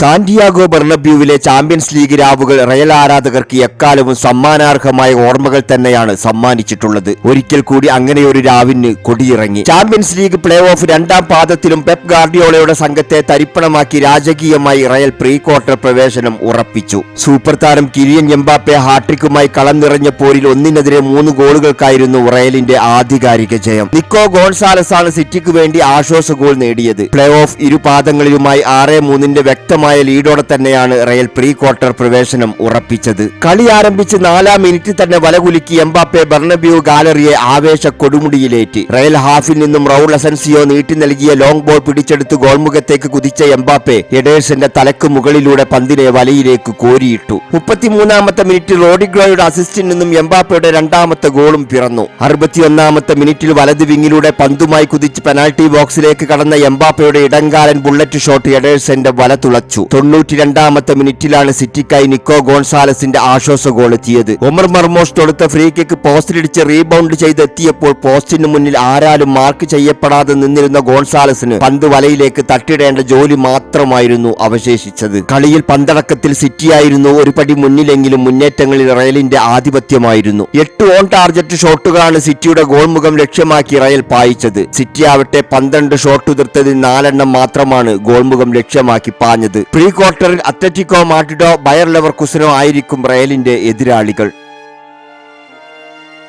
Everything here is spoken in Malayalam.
സാന്റിയാഗോ ബെർണബ്യൂവിലെ ചാമ്പ്യൻസ് ലീഗ് രാവുകൾ റയൽ ആരാധകർക്ക് എക്കാലവും സമ്മാനാർഹമായ ഓർമ്മകൾ തന്നെയാണ് സമ്മാനിച്ചിട്ടുള്ളത്. ഒരിക്കൽ കൂടി അങ്ങനെയൊരു രാവിന് കൊടിയിറങ്ങി. ചാമ്പ്യൻസ് ലീഗ് പ്ലേ ഓഫ് രണ്ടാം പാദത്തിലും പെപ് ഗാർഡിയോളയുടെ സംഘത്തെ തരിപ്പണമാക്കി രാജകീയമായി റയൽ പ്രീ ക്വാർട്ടർ പ്രവേശനം ഉറപ്പിച്ചു. സൂപ്പർ താരം കിരിയൻ എംബാപ്പെ ഹാട്രിക്കുമായി കളം നിറഞ്ഞ പോരിൽ ഒന്നിനെതിരെ മൂന്ന് ഗോളുകൾക്കായിരുന്നു റയലിന്റെ ആധികാരിക ജയം. നിക്കോ ഗോൺസാലസ് ആണ് സിറ്റിക്ക് വേണ്ടി ആശ്വാസ ഗോൾ നേടിയത്. പ്ലേ ഓഫ് ഇരുപാദങ്ങളിലുമായി ആറ് മൂന്നിന്റെ വ്യക്തമായ ലീഡോടെ തന്നെയാണ് റയൽ പ്രീ ക്വാർട്ടർ പ്രവേശനം ഉറപ്പിച്ചത്. കളി ആരംഭിച്ച് നാലാം മിനിറ്റിൽ തന്നെ വലകുലുക്കി എംബാപ്പെ ബർണബ്യൂ ഗാലറിയെ ആവേശ കൊടുമുടിയിലേറ്റ് റയൽ ഹാഫിൽ നിന്നും റൗൾ അസൻസിയോ നീട്ടി നൽകിയ ലോങ് ബോൾ പിടിച്ചെടുത്ത് ഗോൾമുഖത്തേക്ക് കുതിച്ച എംബാപ്പെ എഡേഴ്സിന്റെ തലക്ക് മുകളിലൂടെ പന്തിനെ വലയിലേക്ക് കോരിയിട്ടു. മുപ്പത്തിമൂന്നാമത്തെ മിനിറ്റിൽ റോഡിഗ്രോയുടെ അസിസ്റ്റിൽ നിന്നും എംബാപ്പയുടെ രണ്ടാമത്തെ ഗോളും പിറന്നു. അറുപത്തിയൊന്നാമത്തെ മിനിറ്റിൽ വലത് വിങ്ങിലൂടെ പന്തുമായി കുതിച്ച് പെനാൽറ്റി ബോക്സിലേക്ക് കടന്ന എംബാപ്പയുടെ ഇടങ്കാലൻ ബുള്ളറ്റ് ഷോട്ട് എഡേഴ്സിന്റെ വല തുളച്ചു. തൊണ്ണൂറ്റി രണ്ടാമത്തെ മിനിറ്റിലാണ് സിറ്റിക്കായി നിക്കോ ഗോൺസാലസിന്റെ ആശ്വാസ ഗോൾ എത്തിയത്. ഒമർ മർമോസ് തൊടുത്ത ഫ്രീ കിക്ക് പോസ്റ്റിലിടിച്ച് റീബൗണ്ട് ചെയ്തെത്തിയപ്പോൾ പോസ്റ്റിന് മുന്നിൽ ആരാലും മാർക്ക് ചെയ്യപ്പെടാതെ നിന്നിരുന്ന ഗോൺസാലസിന് പന്ത് വലയിലേക്ക് തട്ടിടേണ്ട ജോലി മാത്രമായിരുന്നു അവശേഷിച്ചത്. കളിയിൽ പന്തടക്കത്തിൽ സിറ്റിയായിരുന്നു ഒരു പടി മുന്നിലെങ്കിലും മുന്നേറ്റങ്ങളിൽ റയലിന്റെ ആധിപത്യമായിരുന്നു. എട്ട് ഓൺ ടാർജറ്റ് ഷോട്ടുകളാണ് സിറ്റിയുടെ ഗോൾമുഖം ലക്ഷ്യമാക്കി റയൽ പായിച്ചത്. സിറ്റി ആവട്ടെ പന്ത്രണ്ട് ഷോട്ട് ഉതിർത്തതിൽ നാലെണ്ണം മാത്രമാണ് ഗോൾമുഖം ലക്ഷ്യമാക്കി പാഞ്ഞത്. പ്രീ ക്വാർട്ടറിൽ അത്ലറ്റിക്കോ മാഡിഡോ ബയർ ലെവർ കുസനോ ആയിരിക്കും റയലിന്റെ എതിരാളികൾ.